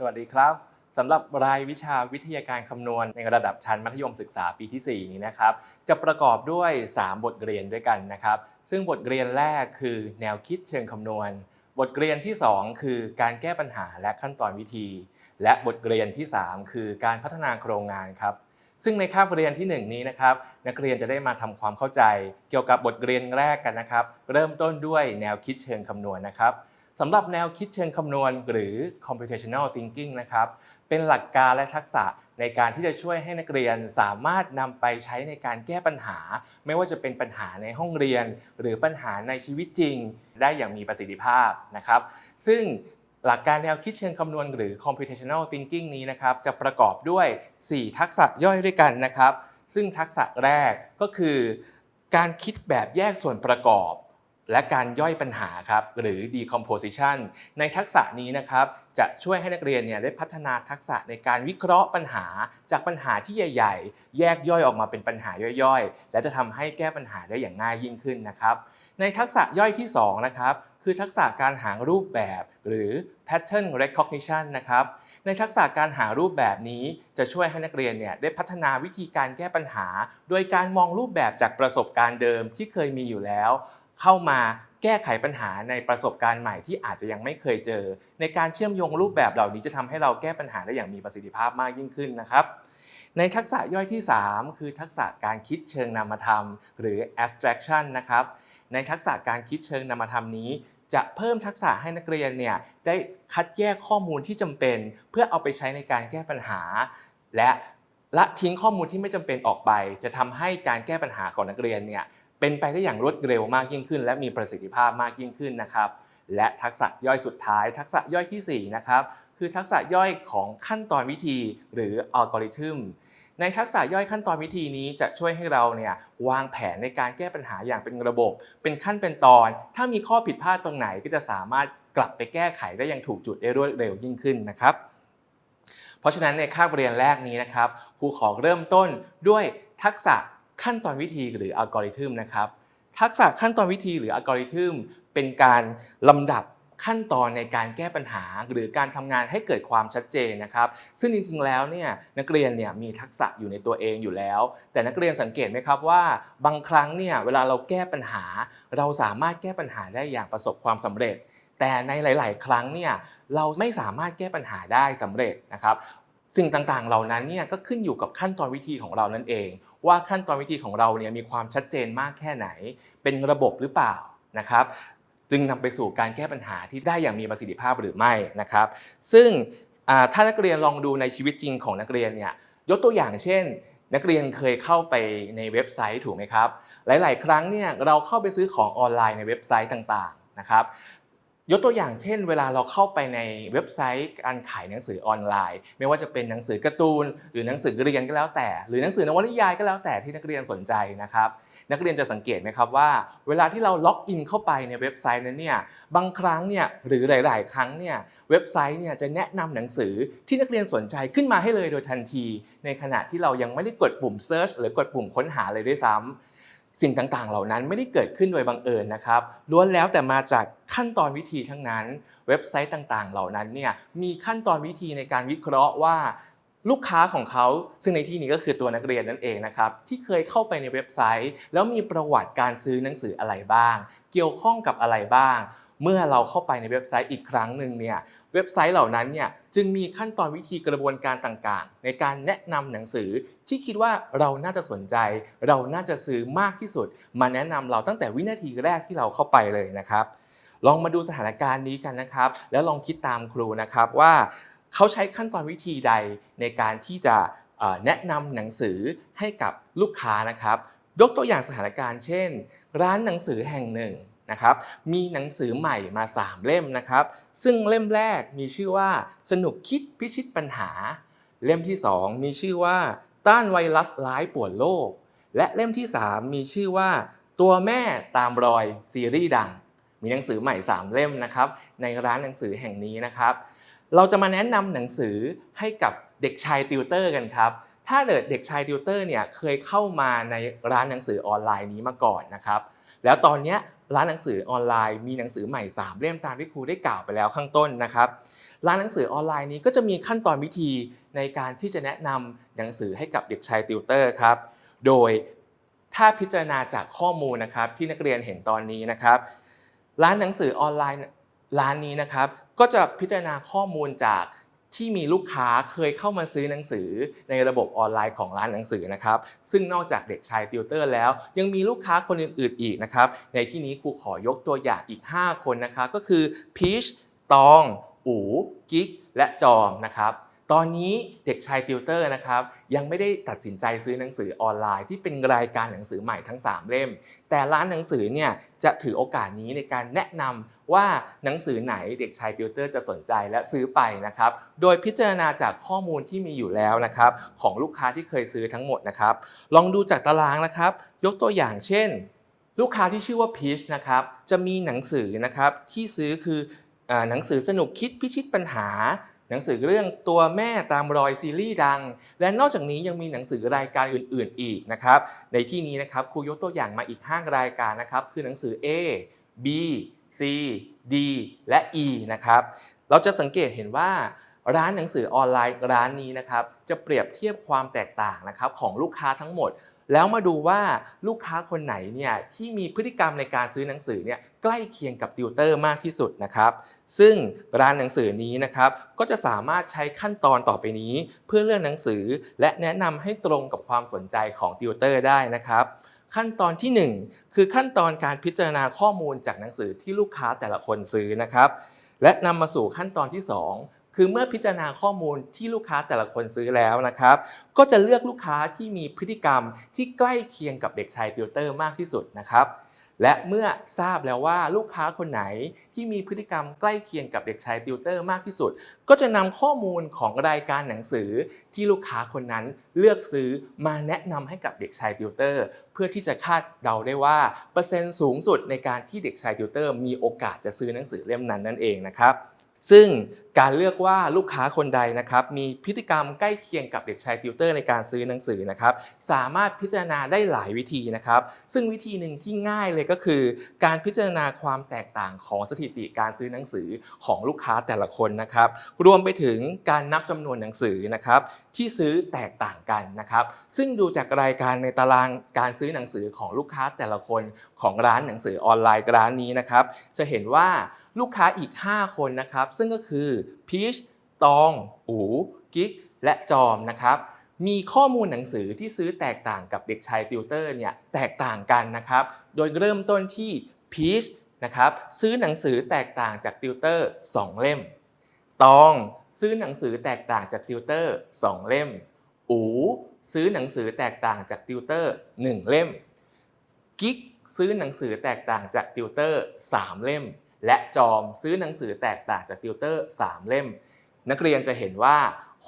สวัสดีครับสำหรับรายวิชาวิทยาการคำนวณในระดับชั้นมัธยมศึกษาปีที่ 4 นี้นะครับ จะประกอบด้วย 3 บทเรียนด้วยกันนะครับ ซึ่งบทเรียนแรกคือแนวคิดเชิงคำนวณ บทเรียนที่ 2 คือการแก้ปัญหาและขั้นตอนวิธี และบทเรียนที่ 3 คือการพัฒนาโครงงานครับซึ่งในคาบเรียนที่ 1 นี้นะครับ นักเรียนจะได้มาทำความเข้าใจ เกี่ยวกับบทเรียนแรกกันนะครับ เริ่มต้นด้วยแนวคิดเชิงคำนวณนะครับ สำหรับแนวคิดเชิงคำนวณหรือ computational thinking นะครับ เป็นหลักการและทักษะในการที่จะช่วยให้นักเรียนสามารถนำไปใช้ในการแก้ปัญหา ไม่ว่าจะเป็นปัญหาในห้องเรียน หรือปัญหาในชีวิตจริง ได้อย่างมีประสิทธิภาพนะครับ ซึ่งหลักการแนวคิดเชิงคำนวณหรือ computational thinking นี้นะครับ จะประกอบด้วย 4 ทักษะย่อยด้วยกันนะครับ ซึ่งทักษะแรกก็คือ การคิดแบบแยกส่วนประกอบ และการย่อยปัญหาครับหรือ decomposition ในทักษะนี้นะครับจะช่วยให้นักเรียนเนี่ยได้พัฒนาทักษะในการวิเคราะห์ปัญหาจากปัญหาที่ใหญ่ ๆ แยกย่อยออกมาเป็นปัญหาย่อยๆ และจะทำให้แก้ปัญหาได้อย่างง่ายยิ่งขึ้นนะครับในทักษะย่อยที่2นะครับคือทักษะการหารูปแบบหรือ pattern recognition นะครับในทักษะการหารูปแบบนี้จะช่วยให้นักเรียนเนี่ยได้พัฒนาวิธีการแก้ปัญหา โดยการมองรูปแบบจากประสบการณ์เดิมที่เคยมีอยู่แล้ว เข้ามาแก้ไขปัญหาในประสบการณ์ใหม่ที่อาจจะยังไม่เคยเจอ ในการเชื่อมโยงรูปแบบเหล่านี้จะทำให้เราแก้ปัญหาได้อย่างมีประสิทธิภาพมากยิ่งขึ้นนะครับ ในทักษะย่อยที่ 3 คือทักษะการคิดเชิงนามธรรม หรือ abstraction นะครับในทักษะการคิดเชิงนามธรรมนี้ จะเพิ่มทักษะให้นักเรียนเนี่ยได้คัดแยกข้อมูลที่จำเป็น เพื่อเอาไปใช้ในการแก้ปัญหา และละทิ้งข้อมูลที่ไม่จำเป็นออกไป จะทำให้การแก้ปัญหาของนักเรียนเนี่ย เป็นไปได้อย่างรวดเร็วมากยิ่งขึ้น และมีประสิทธิภาพมากยิ่งขึ้นนะครับ และทักษะย่อยสุดท้าย ทักษะย่อยทีสี่ 4 นะครับ คือทักษะย่อยของขั้นตอนวิธีหรืออัลกอริทึมในทักษะย่อยขั้นตอนวิธีนี้จะช่วยให้เราเนี่ยวางแผนในการแก้ปัญหาอย่างเป็นระบบ เป็นขั้นเป็นตอน ถ้ามีข้อผิดพลาดตรงไหนก็จะสามารถกลับไปแก้ไขได้อย่างถูกจุดได้รวดเร็วยิ่งขึ้นนะครับ เพราะฉะนั้นในคาบเรียนแรกนี้นะครับครูขอเริ่มต้นด้วยทักษะ ขั้นตอนวิธีหรืออัลกอริทึมนะครับทักษะขั้นตอนวิธีหรืออัลกอริทึมเป็นการลำดับขั้นตอนในการแก้ปัญหาหรือการทำงานให้เกิดความชัดเจนนะครับ ซึ่งจริงๆแล้วเนี่ยนักเรียนเนี่ยมีทักษะอยู่ในตัวเองอยู่แล้ว แต่นักเรียนสังเกตไหมครับว่า บางครั้งเนี่ยเวลาเราแก้ปัญหา เราสามารถแก้ปัญหาได้อย่างประสบความสำเร็จ แต่ในหลาย ๆ ครั้งเนี่ยเราไม่สามารถแก้ปัญหาได้สำเร็จนะครับ สิ่งต่างๆ เหล่านั้นเนี่ยก็ขึ้นอยู่กับขั้นตอนวิธีของเรานั่นเอง ว่าขั้นตอนวิธีของเราเนี่ยมีความชัดเจนมากแค่ไหน เป็นระบบหรือเปล่านะครับ จึงนำไปสู่การแก้ปัญหาที่ได้อย่างมีประสิทธิภาพหรือไม่นะครับ ซึ่งอ่าถ้านักเรียนลองดูในชีวิตจริงของนักเรียนเนี่ยยกตัวอย่างเช่น นักเรียนเคยเข้าไปในเว็บไซต์ถูกไหมครับ หลาย ๆ ครั้งเนี่ยเราเข้าไปซื้อของออนไลน์ในเว็บไซต์ต่างๆนะครับ ยกตัวอย่างเช่น เวลาเราเข้าไปในเว็บไซต์การขายหนังสือออนไลน์ ไม่ว่าจะเป็นหนังสือการ์ตูน หรือหนังสือเรียนก็แล้วแต่ หรือหนังสือนวนิยายก็แล้วแต่ที่นักเรียนสนใจนะครับนักเรียนจะสังเกตไหมครับว่า เวลาที่เราล็อกอินเข้าไปในเว็บไซต์นั้นเนี่ยบางครั้งเนี่ยหรือหลาย ๆ ครั้งเนี่ยเว็บไซต์เนี่ยจะแนะนำหนังสือที่นักเรียนสนใจขึ้นมาให้เลยโดยทันที ในขณะที่เรายังไม่ได้กดปุ่ม search หรือกดปุ่มค้นหาเลยด้วยซ้ำ สิ่งต่างๆ เหล่านั้นไม่ได้เกิดขึ้นโดยบังเอิญนะครับ ล้วนแล้วแต่มาจากขั้นตอนวิธีทั้งนั้น เว็บไซต์ต่างๆ เหล่านั้นเนี่ยมีขั้นตอนวิธีในการวิเคราะห์ว่าลูกค้าของเขาซึ่งในที่นี้ก็คือตัวนักเรียนนั่นเองนะครับที่เคยเข้าไปในเว็บไซต์ แล้วมีประวัติการซื้อหนังสืออะไรบ้าง เกี่ยวข้องกับอะไรบ้าง เมื่อเราเข้าไปในเว็บไซต์อีกครั้งหนึ่งเนี่ยเว็บไซต์เหล่านั้นเนี่ยจึงมีขั้นตอนวิธีกระบวนการต่างๆ ในการแนะนำหนังสือที่คิดว่าเราน่าจะสนใจ เราน่าจะซื้อมากที่สุด มาแนะนำเราตั้งแต่วินาทีแรกที่เราเข้าไปเลยนะครับ ลองมาดูสถานการณ์นี้กันนะครับ แล้วลองคิดตามครูนะครับว่าเขาใช้ขั้นตอนวิธีใดในการที่จะแนะนำหนังสือให้กับลูกค้านะครับ ยกตัวอย่างสถานการณ์เช่น ร้านหนังสือแห่งหนึ่ง นะครับมีหนังสือใหม่มา 3 เล่มนะครับ ซึ่งเล่มแรกมีชื่อว่าสนุกคิดพิชิตปัญหา เล่มที่ 2 มีชื่อว่า ต้านไวรัสร้ายป่วนโลก และเล่มที่ 3 มีชื่อว่า ตัวแม่ตามรอยซีรีส์ดัง มีหนังสือใหม่ 3 เล่มนะครับในร้านหนังสือแห่งนี้นะครับ เราจะมาแนะนำหนังสือให้กับเด็กชายติวเตอร์กันครับถ้าเดเด็กชายติวเตอร์เนี่ยเคยเข้ามาในร้านหนังสือออนไลน์นี้มาก่อนนะครับ แล้วตอนเนี้ย ร้านหนังสือออนไลน์มีหนังสือใหม่ 3 เล่มตามที่ครูได้กล่าวไปแล้วข้างต้นนะครับ ร้านหนังสือออนไลน์นี้ก็จะมีขั้นตอนวิธีในการที่จะแนะนำหนังสือให้กับเด็กชายติวเตอร์ครับ โดยถ้าพิจารณาจากข้อมูลนะครับที่นักเรียนเห็นตอนนี้นะครับ ร้านหนังสือออนไลน์ร้านนี้นะครับ ก็จะพิจารณาข้อมูลจาก ที่มีลูกค้าเคยเข้ามาซื้อหนังสือในระบบออนไลน์ของร้านหนังสือนะครับซึ่งนอกจากเด็กชายติวเตอร์แล้ว ยังมีลูกค้าคนอื่นๆอีกนะครับในที่นี้ครูขอยกตัวอย่างอีก 5 คนนะครับก็คือพีชตอง อู กิ๊กและจอมนะครับ ตอนนี้เด็กชายติวเตอร์นะครับยังไม่ได้ตัดสินใจซื้อหนังสือออนไลน์ที่เป็นรายการหนังสือใหม่ทั้ง 3 เล่ม แต่ร้านหนังสือเนี่ยจะถือโอกาสนี้ในการแนะนำว่าหนังสือไหนเด็กชายติวเตอร์จะสนใจและซื้อไปนะครับ โดยพิจารณาจากข้อมูลที่มีอยู่แล้วนะครับของลูกค้าที่เคยซื้อทั้งหมดนะครับ ลองดูจากตารางนะครับ ยกตัวอย่างเช่น ลูกค้าที่ชื่อว่าพีชนะครับจะมีหนังสือนะครับที่ซื้อคือหนังสือสนุกคิดพิชิตปัญหา หนังสือเรื่องตัวแม่ตามรอยซีรีส์ดัง และนอกจากนี้ยังมีหนังสือรายการอื่น ๆ อีกนะครับ ในที่นี้นะครับครูยกตัวอย่างมาอีก 5 รายการนะครับ คือหนังสือ A B C D และ E นะครับ เราจะสังเกตเห็นว่าร้านหนังสือออนไลน์ร้านนี้นะครับ จะเปรียบเทียบความแตกต่างนะครับของลูกค้าทั้งหมด แล้วมาดูว่าลูกค้าคนไหนเนี่ยที่มีพฤติกรรมในการซื้อหนังสือเนี่ยใกล้เคียงกับติวเตอร์มากที่สุดนะครับ ซึ่งร้านหนังสือนี้นะครับก็จะสามารถใช้ขั้นตอนต่อไปนี้ เพื่อเลือกหนังสือ และแนะนำให้ตรงกับความสนใจของติวเตอร์ได้นะครับขั้นตอนทีหนึ่1 คือขั้นตอนการพิจารณาข้อมูลจากหนังสือที่ลูกค้าแต่ละคนซื้อนะครับ และนำมาสู่ขั้นตอนที่ 2 คือเมื่อพิจารณาข้อมูลที่ลูกค้าแต่ละคนซื้อแล้วนะครับ ก็จะเลือกลูกค้าที่มีพฤติกรรมที่ใกล้เคียงกับเด็กชายติวเตอร์มากที่สุดนะครับและเมื่อทราบแล้วว่าลูกค้าคนไหนที่มีพฤติกรรมใกล้เคียงกับเด็กชายติวเตอร์มากที่สุด ก็จะนำข้อมูลของรายการหนังสือที่ลูกค้าคนนั้นเลือกซื้อมาแนะนำให้กับเด็กชายติวเตอร์ เพื่อที่จะคาดเดาได้ว่าเปอร์เซ็นต์สูงสุดในการที่เด็กชายติวเตอร์มีโอกาสจะซื้อหนังสือเล่มนั้นนั่นเองนะครับซึ่ง การเลือกว่าลูกค้าคนใดนะครับมีพฤติกรรมใกล้เคียงกับเด็กชายติวเตอร์ในการซื้อหนังสือนะครับสามารถพิจารณาได้หลายวิธีนะครับ ซึ่งวิธีหนึ่งที่ง่ายเลยก็คือ การพิจารณาความแตกต่างของสถิติการซื้อหนังสือของลูกค้าแต่ละคนนะครับรวมไปถึงการนับจำนวนหนังสือนะครับที่ซื้อแตกต่างกันนะครับ ซึ่งดูจากรายการในตารางการซื้อหนังสือของลูกค้าแต่ละคนของร้านหนังสือออนไลน์ร้านนี้นะครับจะเห็นว่าลูกค้าอีก 5 คนนะครับ ซึ่งก็คือพีชตอง อูกิ๊ก และจอมนะครับ มีข้อมูลหนังสือที่ซื้อแตกต่างกับเด็กชายติวเตอร์เนี่ยแตกต่างกันนะครับ โดยเริ่มต้นที่พีชนะครับซื้อหนังสือแตกต่างจากติวเตอร์ 2 เล่ม ตองซื้อหนังสือแตกต่างจากติวเตอร์ 2 เล่ม อูซื้อหนังสือแตกต่างจากติวเตอร์ 1 เล่ม กิ๊กซื้อหนังสือแตกต่างจากติวเตอร์ 3 เล่ม และจอมซื้อหนังสือแตกต่างจากติวเตอร์ 3 เล่ม นักเรียนจะเห็นว่า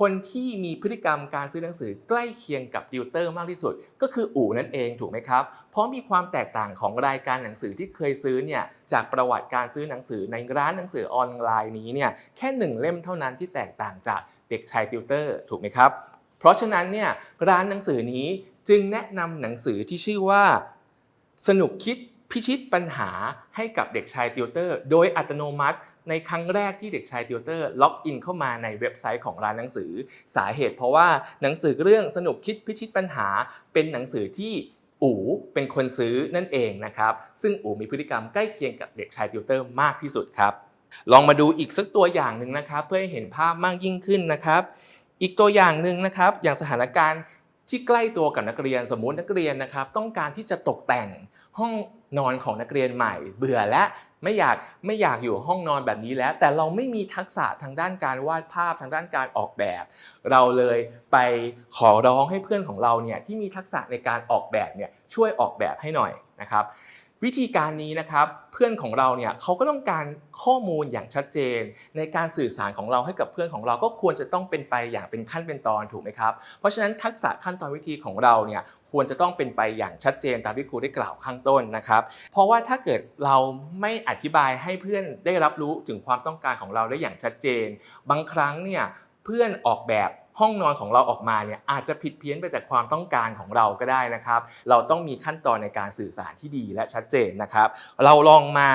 คนที่มีพฤติกรรมการซื้อหนังสือใกล้เคียงกับติวเตอร์มากที่สุด ก็คืออู่นั่นเองถูกไหมครับ เพราะมีความแตกต่างของรายการหนังสือที่เคยซื้อเนี่ยจากประวัติการซื้อหนังสือในร้านหนังสือออนไลน์นี้เนี่ยแค่หนึ่งเล่มเท่านั้นที่แตกต่างจากเด็กชายติวเตอร์ถูกไหมครับ เพราะฉะนั้นเนี่ยร้านหนังสือนี้จึงแนะนำหนังสือที่ชื่อว่า สนุกคิด พิชิตปัญหาให้กับเด็กชายติวเตอร์ โดยอัตโนมัติ ในครั้งแรกที่เด็กชายติวเตอร์ ล็อกอินเข้ามาในเว็บไซต์ของร้านหนังสือ สาเหตุเพราะว่าหนังสือเรื่องสนุกคิดพิชิตปัญหา เป็นหนังสือที่อู๋เป็นคนซื้อนั่นเองนะครับ ซึ่งอู๋มีพฤติกรรมใกล้เคียงกับเด็กชายติวเตอร์มากที่สุดครับ ลองมาดูอีกสักตัวอย่างหนึ่งนะครับ เพื่อให้เห็นภาพมากยิ่งขึ้นนะครับ อีกตัวอย่างหนึ่งนะครับ อย่างสถานการณ์ ที่ใกล้ตัวกับนักเรียนสมมุตินักเรียนนะครับ ต้องการที่จะตกแต่งห้องนอนของนักเรียนใหม่ เบื่อและไม่อยากไม่อยากอยู่ห้องนอนแบบนี้แล้ว แต่เราไม่มีทักษะทางด้านการวาดภาพทางด้านการออกแบบ เราเลยไปขอร้องให้เพื่อนของเราเนี่ยที่มีทักษะในการออกแบบเนี่ยช่วยออกแบบให้หน่อยนะครับ วิธีการนี้นะครับเพื่อนของเราเนี่ยเขาก็ต้องการข้อมูลอย่างชัดเจน ในการสื่อสารของเราให้กับเพื่อนของเราก็ควรจะต้องเป็นไปอย่างเป็นขั้นเป็นตอนถูกไหมครับเพราะฉะนั้นทักษะขั้นตอนวิธีของเราเนี่ยควรจะต้องเป็นไปอย่างชัดเจนตามที่ครูได้กล่าวข้างต้นนะครับ เพราะว่าถ้าเกิดเราไม่อธิบายให้เพื่อนได้รับรู้ถึงความต้องการของเราได้อย่างชัดเจน บางครั้งเนี่ยเพื่อนออกแบบ ห้องนอนของเราออกมาเนี่ยอาจจะผิดเพี้ยนไปจากความต้องการของเราก็ได้นะครับ เราต้องมีขั้นตอนในการสื่อสารที่ดีและชัดเจนนะครับ เราลองมา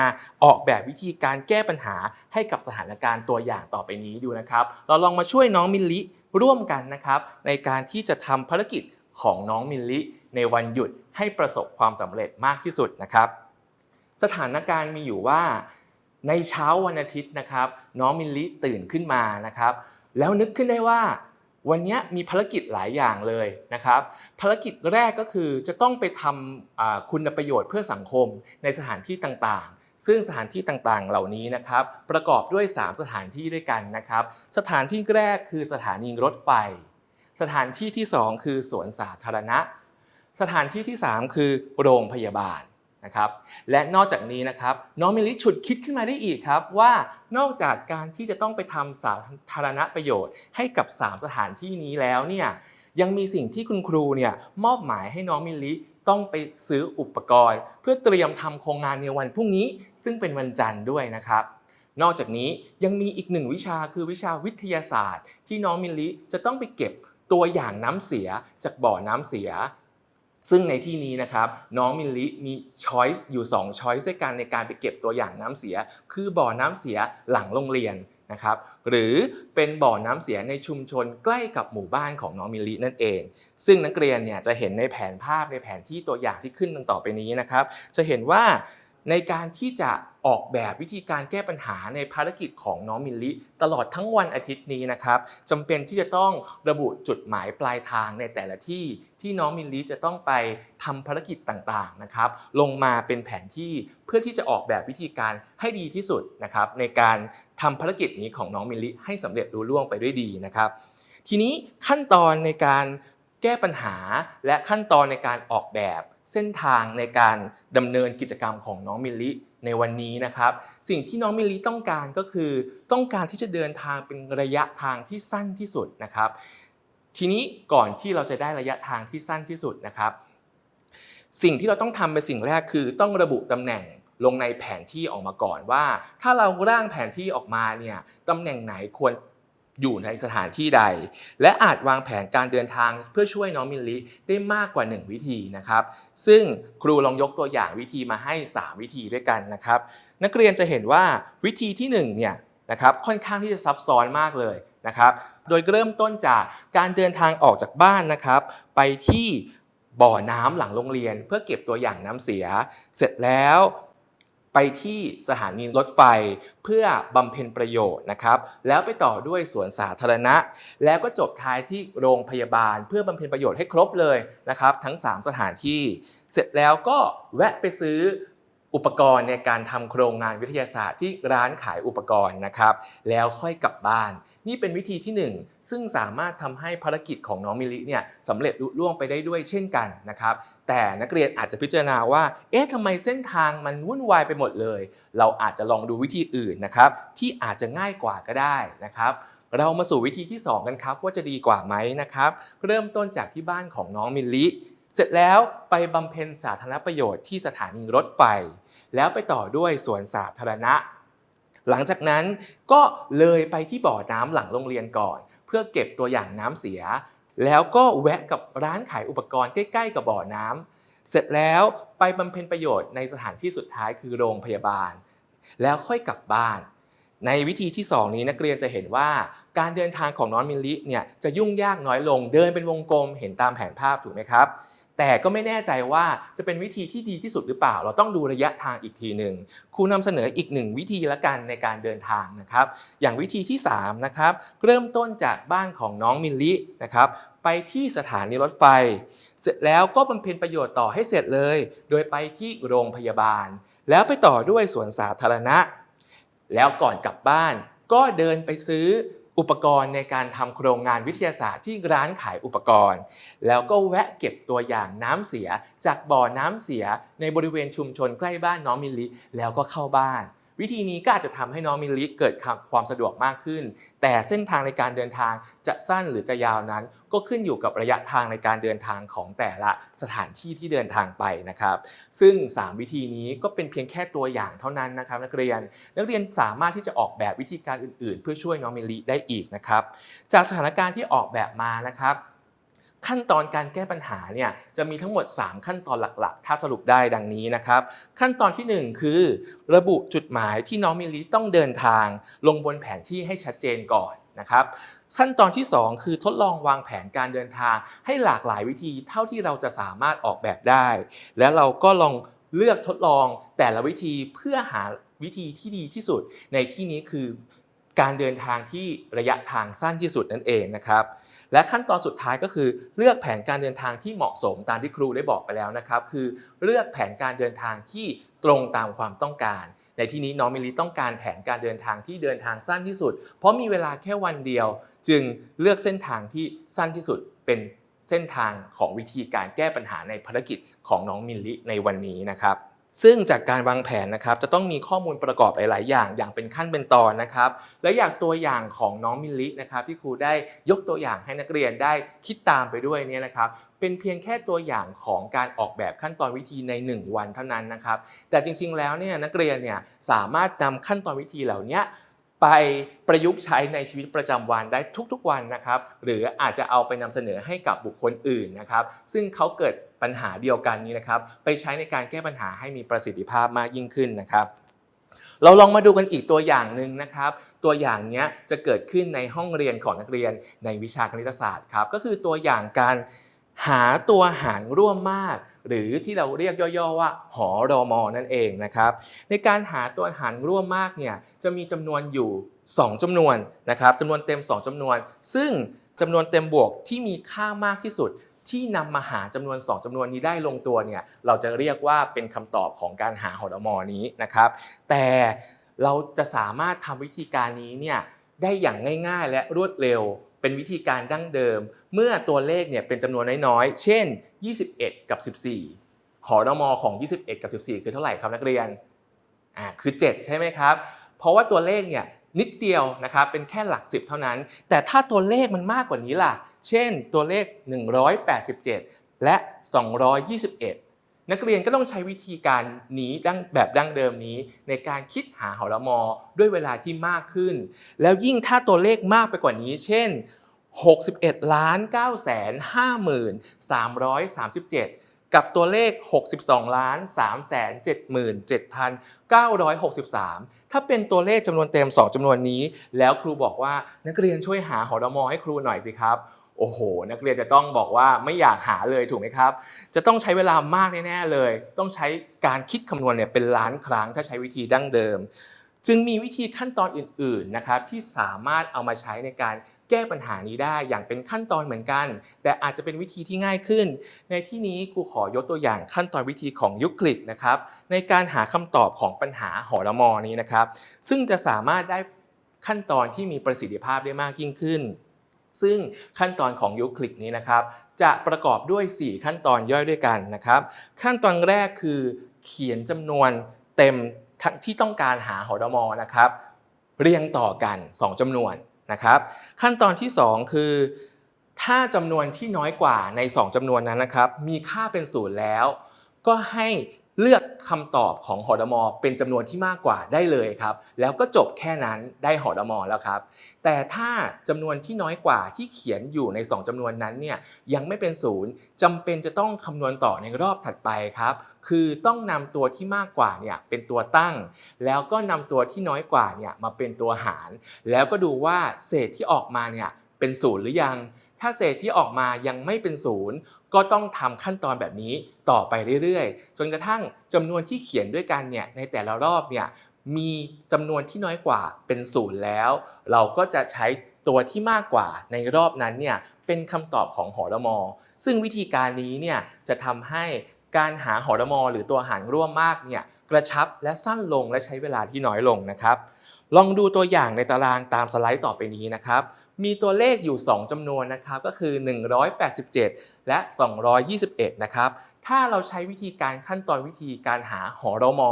ออกแบบวิธีการแก้ปัญหาให้กับสถานการณ์ตัวอย่างต่อไปนี้ดูนะครับ เราลองมาช่วยน้องมิลลิร่วมกันนะครับ ในการที่จะทำภารกิจของน้องมิลลิในวันหยุดให้ประสบความสำเร็จมากที่สุดนะครับ สถานการณ์มีอยู่ว่า ในเช้าวันอาทิตย์นะครับ น้องมิลลิตื่นขึ้นมานะครับ แล้วนึกขึ้นได้ว่า วันนี้มีภารกิจหลายอย่างเลยนะครับ ภารกิจแรกก็คือจะต้องไปทำคุณประโยชน์เพื่อสังคมในสถานที่ต่างๆ ซึ่งสถานที่ต่างๆ เหล่านี้นะครับ ประกอบด้วย 3 สถานที่ด้วยกันนะครับ สถานที่แรกคือสถานีรถไฟ สถานที่ที่ 2 คือสวนสาธารณะ สถานที่ที่ 3 คือโรงพยาบาล นะครับและนอกจากนี้นะครับน้องมิลลิฉุดคิดขึ้นมาได้อีกครับว่านอกจากการที่จะต้องไปทำสาธารณประโยชน์ ให้กับ 3 สถานที่นี้แล้วเนี่ยยังมีสิ่งที่คุณครูเนี่ยมอบหมายให้น้องมิลลิต้องไปซื้ออุปกรณ์ เพื่อเตรียมทำโครงงานในวันพรุ่งนี้ ซึ่งเป็นวันจันทร์ด้วยนะครับนอกจากนี้ยังมีอีกหนึ่งวิชาคือวิชาวิทยาศาสตร์ ที่น้องมิลลิจะต้องไปเก็บตัวอย่างน้ำเสียจากบ่อน้ำเสีย ซึ่งในที่นี้นะครับน้องมิลลิมีช้อยส์อยู่ 2 ช้อยส์ด้วยกันในการไปเก็บตัวอย่างน้ำเสีย คือบ่อน้ำเสียหลังโรงเรียนนะครับหรือเป็นบ่อน้ำเสียในชุมชนใกล้กับหมู่บ้านของน้องมิลลินั่นเอง ซึ่งนักเรียนเนี่ยจะเห็นในแผนภาพในแผนที่ตัวอย่างที่ขึ้นดังต่อไปนี้นะครับจะเห็นว่า ในการที่จะออกแบบวิธีการแก้ปัญหาในภารกิจของน้องมิลลิตลอดทั้งวันอาทิตย์นี้นะครับจำเป็นที่จะต้องระบุจุดหมายปลายทางในแต่ละที่ที่น้องมิลลิจะต้องไปทำภารกิจต่างๆนะครับ ลงมาเป็นแผนที่เพื่อที่จะออกแบบวิธีการให้ดีที่สุดนะครับ ในการทำภารกิจนี้ของน้องมิลลิให้สำเร็จรุ่ล่วงไปด้วยดีนะครับ ทีนี้ขั้นตอนในการ แก้ปัญหาและขั้นตอนในการออกแบบเส้นทางในการดำเนินกิจกรรมของน้องมิลลิในวันนี้นะครับ สิ่งที่น้องมิลลิต้องการก็คือ ต้องการที่จะเดินทางเป็นระยะทางที่สั้นที่สุดนะครับ ทีนี้ก่อนที่เราจะได้ระยะทางที่สั้นที่สุดนะครับ สิ่งที่เราต้องทำเป็นสิ่งแรกคือต้องระบุตำแหน่งลงในแผนที่ออกมาก่อนว่า ถ้าเราร่างแผนที่ออกมาเนี่ยตำแหน่งไหนควร อยู่ในสถานที่ใด และอาจวางแผนการเดินทางเพื่อช่วยน้องมิลลิได้มากกว่า 1 วิธีนะครับ ซึ่งครูลองยกตัวอย่างวิธีมาให้ 3 วิธีด้วยกันนะครับ นักเรียนจะเห็นว่าวิธีที่1เนี่ยนะครับค่อนข้างที่จะซับซ้อนมากเลยนะครับ โดยเริ่มต้นจากการเดินทางออกจากบ้านนะครับ ไปที่บ่อน้ำหลังโรงเรียน เพื่อเก็บตัวอย่างน้ำเสีย เสร็จแล้ว ไปที่สถานีรถไฟเพื่อบำเพ็ญประโยชน์นะครับ แล้วไปต่อด้วยสวนสาธารณะ แล้วก็จบท้ายที่โรงพยาบาล เพื่อบำเพ็ญประโยชน์ให้ครบเลยนะครับ ทั้ง 3 สถานที่ เสร็จแล้วก็แวะไปซื้ออุปกรณ์ในการทำโครงงานวิทยาศาสตร์ที่ร้านขายอุปกรณ์นะครับ แล้วค่อยกลับบ้าน นี่เป็นวิธีที่ 1 ซึ่งสามารถทำให้ภารกิจของน้องมิลิเนี่ยสำเร็จลุล่วงไปได้ด้วยเช่นกันนะครับ แต่นักเรียนอาจจะพิจารณาว่า เอ๊ะทำไมเส้นทางมันวุ่นวายไปหมดเลย เราอาจจะลองดูวิธีอื่นนะครับ ที่อาจจะง่ายกว่าก็ได้นะครับ เรามาสู่วิธีที่ 2 กันครับว่าจะดีกว่าไหมนะครับ เริ่มต้นจากที่บ้านของน้องมิลลิ เสร็จแล้วไปบำเพ็ญสาธารณประโยชน์ที่สถานีรถไฟ แล้วไปต่อด้วยสวนสาธารณะ หลังจากนั้นก็เลยไปที่บ่อน้ำหลังโรงเรียนก่อน เพื่อเก็บตัวอย่างน้ำเสีย แล้วก็แวะกับร้านขายอุปกรณ์ใกล้ ๆ กับบ่อน้ำเสร็จแล้วไปบำเพ็ญประโยชน์ในสถานที่สุดท้ายคือโรงพยาบาล แล้วค่อยกลับบ้าน ในวิธีที่ 2 นี้นักเรียนจะเห็นว่าการเดินทางของน้องมิลลิเนี่ยจะยุ่งยากน้อยลงเดินเป็นวงกลมเห็นตามแผนภาพถูกไหมครับ แต่ก็ไม่แน่ใจว่าจะเป็นวิธีที่ดีที่สุดหรือเปล่า เราต้องดูระยะทางอีกทีหนึ่งครูนำเสนออีกหนึ่งวิธีละกันในการเดินทางนะครับ อย่างวิธีที่3นะครับเริ่มต้นจากบ้านของน้องมิลลินะครับไปที่สถานีรถไฟ เสร็จแล้วก็บำเพ็ญประโยชน์ต่อให้เสร็จเลย โดยไปที่โรงพยาบาล แล้วไปต่อด้วยสวนสาธารณะ แล้วก่อนกลับบ้านก็เดินไปซื้อ อุปกรณ์ในการทำโครงงานวิทยาศาสตร์ที่ร้านขายอุปกรณ์ แล้วก็แวะเก็บตัวอย่างน้ำเสียจากบ่อน้ำเสียในบริเวณชุมชนใกล้บ้านน้องมิลลิแล้วก็เข้าบ้าน วิธีนี้ก็อาจจะทำให้น้องมิลลิเกิดความสะดวกมากขึ้น แต่เส้นทางในการเดินทางจะสั้นหรือจะยาวนั้น ก็ขึ้นอยู่กับระยะทางในการเดินทางของแต่ละสถานที่ที่เดินทางไปนะครับ ซึ่ง 3 วิธีนี้ก็เป็นเพียงแค่ตัวอย่างเท่านั้นนะครับ นักเรียนนักเรียนสามารถที่จะออกแบบวิธีการอื่น ๆ เพื่อช่วยน้องมิลลิได้อีกนะครับ จากสถานการณ์ที่ออกแบบมานะครับ ขั้นตอนการแก้ปัญหาเนี่ยจะมีทั้งหมด 3 ขั้นตอนหลักๆ ถ้าสรุปได้ดังนี้นะครับ ขั้นตอนทีหนึ่1 คือ ระบุจุดหมายที่น้องมิลลิต้องเดินทาง ลงบนแผนที่ให้ชัดเจนก่อนนะครับขั้นตอนที่ 2 คือทดลองวางแผนการเดินทาง ให้หลากหลายวิธีเท่าที่เราจะสามารถออกแบบได้ แล้วเราก็ลองเลือกทดลองแต่ละวิธีเพื่อหาวิธีที่ดีที่สุด ในที่นี้คือการเดินทางที่ระยะทางสั้นที่สุดนั่นเองนะครับ และขั้นตอนสุดท้ายก็คือเลือกแผนการเดินทางที่เหมาะสมตามที่ครูได้บอกไปแล้วนะครับ คือเลือกแผนการเดินทางที่ตรงตามความต้องการ ในที่นี้น้องมิลิต้องการแผนการเดินทางที่เดินทางสั้นที่สุด เพราะมีเวลาแค่วันเดียว จึงเลือกเส้นทางที่สั้นที่สุดเป็นเส้นทางของวิธีการแก้ปัญหาในภารกิจของน้องมิลลิในวันนี้นะครับ ซึ่งจากการวางแผนนะครับจะต้องมีข้อมูลประกอบหลาย ๆ อย่างอย่างเป็นขั้นเป็นตอนนะครับ และอย่างตัวอย่างของน้องมิลลินะครับที่ครูได้ยกตัวอย่างให้นักเรียนได้คิดตามไปด้วยเนี่ยนะครับเป็นเพียงแค่ตัวอย่างของการออกแบบขั้นตอนวิธีใน 1 วันเท่านั้นนะครับ แต่จริง ๆ แล้วเนี่ยนักเรียนเนี่ยสามารถนำขั้นตอนวิธีเหล่านี้ ไปประยุกต์ใช้ในชีวิตประจำวันได้ทุกๆวันนะครับ หรืออาจจะเอาไปนำเสนอให้กับบุคคลอื่นนะครับ ซึ่งเขาเกิดปัญหาเดียวกันนี้นะครับ ไปใช้ในการแก้ปัญหาให้มีประสิทธิภาพมากยิ่งขึ้นนะครับเราลองมาดูกันอีกตัวอย่างหนึ่งนะครับ ตัวอย่างนี้จะเกิดขึ้นในห้องเรียนของนักเรียนในวิชาคณิตศาสตร์ครับ ก็คือตัวอย่างการหาตัวหารร่วมมาก หรือที่เราเรียกย่อๆว่า หอรอมอนั่นเองนะครับ ในการหาตัวหารร่วมมากเนี่ยจะมีจำนวนอยู่ 2จำนวนนะครับจำนวนเต็ม 2จำนวน ซึ่งจำนวนเต็มบวกที่มีค่ามากที่สุดที่นำมาหาจำนวน 2จำนวนนี้ได้ลงตัวเนี่ยเราจะเรียกว่าเป็นคำตอบของการหาหอรมอนี้นะครับ แต่เราจะสามารถทำวิธีการนี้เนี่ยได้อย่างง่ายๆ และรวดเร็วเป็นวิธีการดั้งเดิม เมื่อตัวเลขเนี่ยเป็นจำนวนน้อยๆ เช่น 21 กับ 14 หอรมอของ 21 กับ 14 คือเท่าไหร่ครับนักเรียนอ่าคือ 7 ใช่ไหมครับ เพราะว่าตัวเลขเนี่ยนิดเดียวนะครับเป็นแค่หลัก 10 เท่านั้น แต่ถ้าตัวเลขมันมากกว่านี้ล่ะ เช่นตัวเลข 187 และ 221 นักเรียนก็ต้องใช้วิธีการนี้ดั้งแบบดั้งเดิมนี้ ในการคิดหาหอรมอด้วยเวลาที่มากขึ้น แล้วยิ่งถ้าตัวเลขมากไปกว่านี้ เช่น 61ล้าน9แสน5หมื่น337 กับตัวเลข 62ล้าน3แสน7 963 ถ้าเป็นตัวเลขจำนวนเต็ม 2จำนวนนี้ แล้วครูบอกว่านักเรียนช่วยหาหอรมอให้ครูหน่อยสิครับโอ้โห นักเรียนจะต้องบอกว่าไม่อยากหาเลยถูกไหมครับ จะต้องใช้เวลามากแน่ๆเลย ต้องใช้การคิดคำนวณเนี่ยเป็นล้านครั้งถ้าใช้วิธีดั้งเดิม จึงมีวิธีขั้นตอนอื่นๆนะครับที่สามารถเอามาใช้ในการ แก้ปัญหานี้ได้อย่างเป็นขั้นตอนเหมือนกัน แต่อาจจะเป็นวิธีที่ง่ายขึ้น ในที่นี้ครูขอยกตัวอย่างขั้นตอนวิธีของยุคลิดนะครับ ในการหาคำตอบของปัญหาหอรมอนี้นะครับ ซึ่งจะสามารถได้ขั้นตอนที่มีประสิทธิภาพได้มากยิ่งขึ้น ซึ่งขั้นตอนของยูคลิดนี้นะครับ จะประกอบด้วย 4 ขั้นตอนย่อยด้วยกันนะครับ ขั้นตอนแรกคือ เขียนจำนวนเต็มที่ต้องการหาหอรมอนะครับ เรียงต่อกัน 2จำนวน นะครับ ขั้นตอนที่ 2 คือ ถ้าจำนวนที่น้อยกว่าใน 2จำนวนนั้นนะครับ มีค่าเป็นศูนย์แล้ว ก็ให้ เลือกคำตอบของหอรมอเป็นจำนวนที่มากกว่าได้เลยครับ แล้วก็จบแค่นั้นได้หอรมอแล้วครับ แต่ถ้าจำนวนที่น้อยกว่าที่เขียนอยู่ใน 2จำนวนนั้นเนี่ยยังไม่เป็นศูนย์จำเป็นจะต้องคำนวณต่อในรอบถัดไปครับ คือต้องนำตัวที่มากกว่าเนี่ยเป็นตัวตั้ง แล้วก็นำตัวที่น้อยกว่าเนี่ยมาเป็นตัวหาร แล้วก็ดูว่าเศษที่ออกมาเนี่ยเป็นศูนย์หรือยัง ถ้าเศษที่ออกมายังไม่เป็นศูนย์ ก็ต้องทำขั้นตอนแบบนี้ต่อไปเรื่อยๆ จนกระทั่งจำนวนที่เขียนด้วยกันเนี่ยในแต่ละรอบเนี่ยมีจำนวนที่น้อยกว่าเป็นศูนย์แล้ว เราก็จะใช้ตัวที่มากกว่าในรอบนั้นเนี่ยเป็นคำตอบของหอรมอ ซึ่งวิธีการนี้เนี่ยจะทำให้การหาหอรมอ หรือตัวหารร่วมมากเนี่ยกระชับและสั้นลงและใช้เวลาที่น้อยลงนะครับ ลองดูตัวอย่างในตารางตามสไลด์ต่อไปนี้นะครับ มีตัวเลขอยู่ 2จำนวนนะครับก็คือ 187 และ 221 นะครับถ้าเราใช้วิธีการขั้นตอนวิธีการหาหอรมอ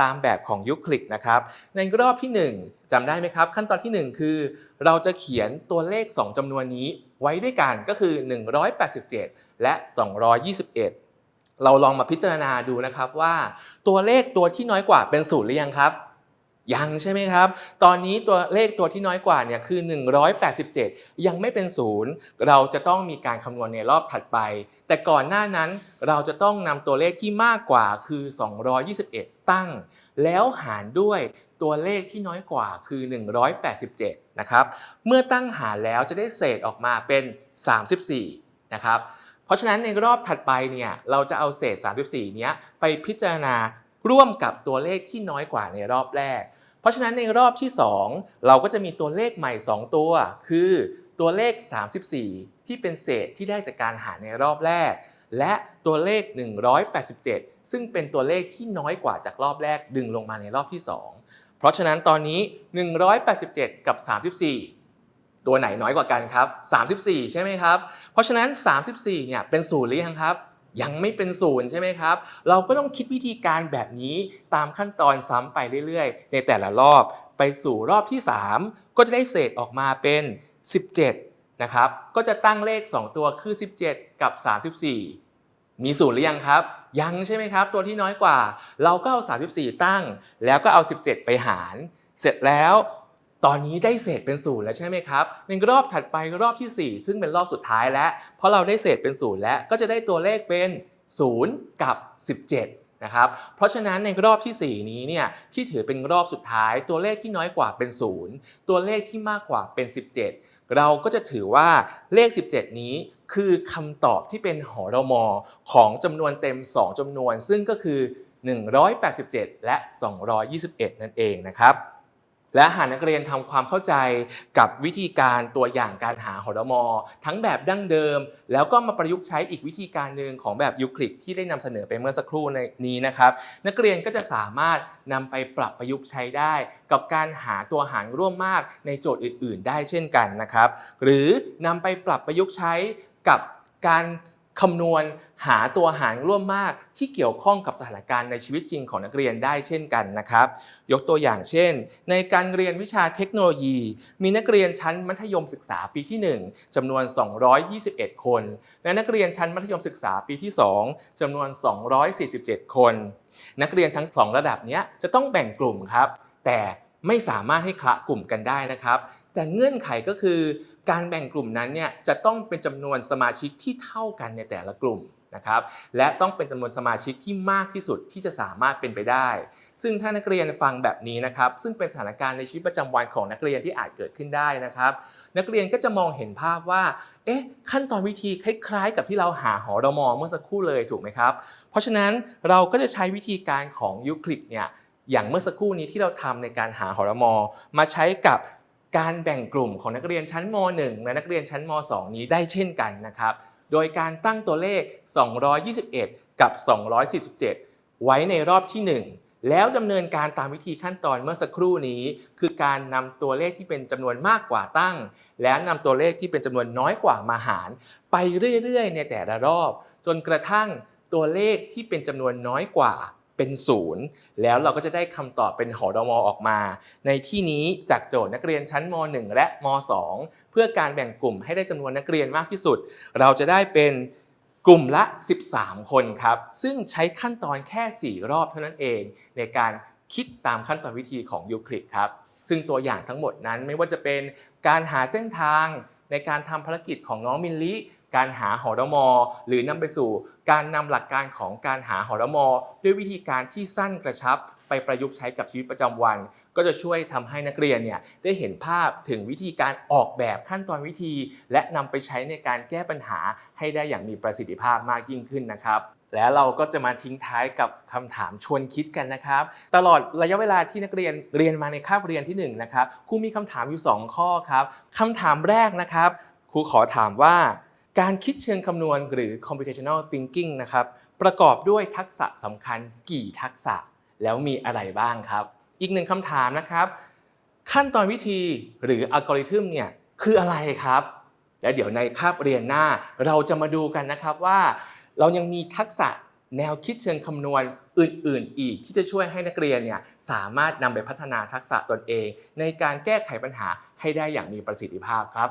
ตามแบบของยูคลิดนะครับ ในรอบทีหนึ่1จำได้ไหมครับ ขั้นตอนทีหนึ่1 คือ เราจะเขียนตัวเลข 2จำนวนนี้ไว้ด้วยกันก็คือ 187 และ 221 เราลองมาพิจารณาดูนะครับว่า ตัวเลขตัวที่น้อยกว่าเป็นศูนย์หรือยังครับ ยังใช่ไหมครับ ตอนนี้ตัวเลขตัวที่น้อยกว่าเนี่ยคือ 187 ยังไม่เป็นศูนย์เราจะต้องมีการคำนวณในรอบถัดไป แต่ก่อนหน้านั้นเราจะต้องนำตัวเลขที่มากกว่าคือ 221 ตั้ง แล้วหารด้วยตัวเลขที่น้อยกว่าคือ 187 นะครับ เมื่อตั้งหารแล้วจะได้เศษออกมาเป็น 34 นะครับ เพราะฉะนั้นในรอบถัดไปเนี่ยเราจะเอาเศษ 34 เนี้ยไปพิจารณา ร่วมกับตัวเลขที่น้อยกว่าในรอบแรก เพราะฉะนั้นในรอบที่ 2 เราก็จะมีตัวเลขใหม่ 2 ตัว คือตัวเลข 34 ที่เป็นเศษที่ได้จากการหารในรอบแรก และตัวเลข 187 ซึ่งเป็นตัวเลขที่น้อยกว่าจากรอบแรกดึงลงมาในรอบที่ 2 เพราะฉะนั้นตอนนี้ 187 กับ 34ตัวไหนน้อยกว่ากันครับ 34 ใช่ไหมครับ เพราะฉะนั้น 34 เนี่ย เป็นศูนย์หรือยังครับ ยังไม่เป็นศูนย์ใช่ไหมครับ เราก็ต้องคิดวิธีการแบบนี้ตามขั้นตอนซ้ำไปเรื่อยๆ ในแต่ละรอบไปสู่รอบที่ 3 ก็จะได้เศษออกมาเป็น 17 นะครับ ก็จะตั้งเลข 2 ตัวคือ 17 กับ 34 มีศูนย์หรือยังครับ ยังใช่ไหมครับ ตัวที่น้อยกว่า เราก็เอา 34 ตั้ง แล้วก็เอา 17 ไปหาร เสร็จแล้ว ตอนนี้ได้เศษเป็นศูนย์แล้วใช่ไหมครับ ในรอบถัดไปรอบที่ 4 ซึ่งเป็นรอบสุดท้ายแล้ว เพราะเราได้เศษเป็นศูนย์แล้วก็จะได้ตัวเลขเป็น 0 กับ 17 นะครับ เพราะฉะนั้นในรอบที่ 4 นี้เนี่ยที่ถือเป็นรอบสุดท้าย ตัวเลขที่น้อยกว่าเป็น 0 ตัวเลขที่มากกว่าเป็น 17 เราก็จะถือว่าเลข 17 นี้คือคำตอบที่เป็นหอรมอของจำนวนเต็ม 2จำนวน ซึ่งก็คือ 187 และ 221 นั่นเองนะครับ และหานักเรียนทำความเข้าใจกับวิธีการตัวอย่างการหาหอรมอ ทั้งแบบดั้งเดิม แล้วก็มาประยุกต์ใช้อีกวิธีการหนึ่งของแบบยูคลิดที่ได้นำเสนอไปเมื่อสักครู่ในนี้นะครับ นักเรียนก็จะสามารถนำไปปรับประยุกต์ใช้ได้ กับการหาตัวหารร่วมมากในโจทย์อื่น ๆ ได้เช่นกันนะครับ หรือนำไปปรับประยุกต์ใช้กับการ คำนวณหาตัวหารร่วมมากที่เกี่ยวข้องกับสถานการณ์ในชีวิตจริงของนักเรียนได้เช่นกันนะครับ ยกตัวอย่างเช่น ในการเรียนวิชาเทคโนโลยี มีนักเรียนชั้นมัธยมศึกษาปีที่ 1จำนวน 221 คน และนักเรียนชั้นมัธยมศึกษาปีที่ 2จำนวน 247 คน นักเรียนทั้ง 2 ระดับนี้จะต้องแบ่งกลุ่มครับ แต่ไม่สามารถให้คละกลุ่มกันได้นะครับ แต่เงื่อนไขก็คือ การแบ่งกลุ่มนั้นเนี่ยจะต้องเป็นจำนวนสมาชิกที่เท่ากันในแต่ละกลุ่มนะครับและต้องเป็นจำนวนสมาชิกที่มากที่สุดที่จะสามารถเป็นไปได้ ซึ่งถ้านักเรียนฟังแบบนี้นะครับซึ่งเป็นสถานการณ์ในชีวิตประจำวันของนักเรียนที่อาจเกิดขึ้นได้นะครับ นักเรียนก็จะมองเห็นภาพว่าเอ๊ะขั้นตอนวิธีคล้าย ๆ กับที่เราหาหอรมอเมื่อสักครู่เลยถูกไหมครับเพราะฉะนั้นเราก็จะใช้วิธีการของยูคลิดเนี่ยอย่างเมื่อสักครู่นี้ที่เราทำในการหาหอรมอมาใช้กับ การแบ่งกลุ่มของนักเรียนชั้นม .1 และนักเรียนชั้นม .2 นี้ได้เช่นกันนะครับ โดยการตั้งตัวเลข 221 กับ 247 ไว้ในรอบที่ 1 แล้วดำเนินการตามวิธีขั้นตอนเมื่อสักครู่นี้ คือการนำตัวเลขที่เป็นจำนวนมากกว่าตั้ง แล้วนำตัวเลขที่เป็นจำนวนน้อยกว่ามาหาร ไปเรื่อยๆ ในแต่ละรอบ จนกระทั่งตัวเลขที่เป็นจำนวนน้อยกว่า เป็นศูนย์แล้วเราก็จะได้คำตอบเป็นหอรมอออกมา ในที่นี้จากโจทย์นักเรียนชั้นม .1 และม .2 เพื่อการแบ่งกลุ่มให้ได้จำนวนนักเรียนมากที่สุด เราจะได้เป็นกลุ่มละ 13 คนครับ ซึ่งใช้ขั้นตอนแค่ 4 รอบเท่านั้นเอง ในการคิดตามขั้นตอนวิธีของยูคลิดครับ ซึ่งตัวอย่างทั้งหมดนั้นไม่ว่าจะเป็นการหาเส้นทางในการทำภารกิจของน้องมิลลิ การหาหอรมอ หรือนำไปสู่การนำหลักการของการหาหอรมอ ด้วยวิธีการที่สั้นกระชับไปประยุกต์ใช้กับชีวิตประจำวัน ก็จะช่วยทำให้นักเรียนเนี่ยได้เห็นภาพถึงวิธีการออกแบบขั้นตอนวิธี และนำไปใช้ในการแก้ปัญหาให้ได้อย่างมีประสิทธิภาพมากยิ่งขึ้นนะครับแล้วเราก็จะมาทิ้งท้ายกับคำถามชวนคิดกันนะครับ ตลอดระยะเวลาที่นักเรียนเรียนมาในคาบเรียนที่1นะครับครูมีคำถามอยู่ 2 ข้อครับคำถามแรกนะครับครูขอถามว่า การคิดเชิงคำนวณหรือ computational thinking นะครับ ประกอบด้วยทักษะสำคัญกี่ทักษะ แล้วมีอะไรบ้างครับ อีกหนึ่งคำถามนะครับ ขั้นตอนวิธีหรืออัลกอริทึมเนี่ยคืออะไรครับ และเดี๋ยวในคาบเรียนหน้าเราจะมาดูกันนะครับว่า เรายังมีทักษะแนวคิดเชิงคำนวณอื่น ๆ อีกที่จะช่วยให้นักเรียนเนี่ยสามารถนำไปพัฒนาทักษะตนเอง ในการแก้ไขปัญหาให้ได้อย่างมีประสิทธิภาพครับ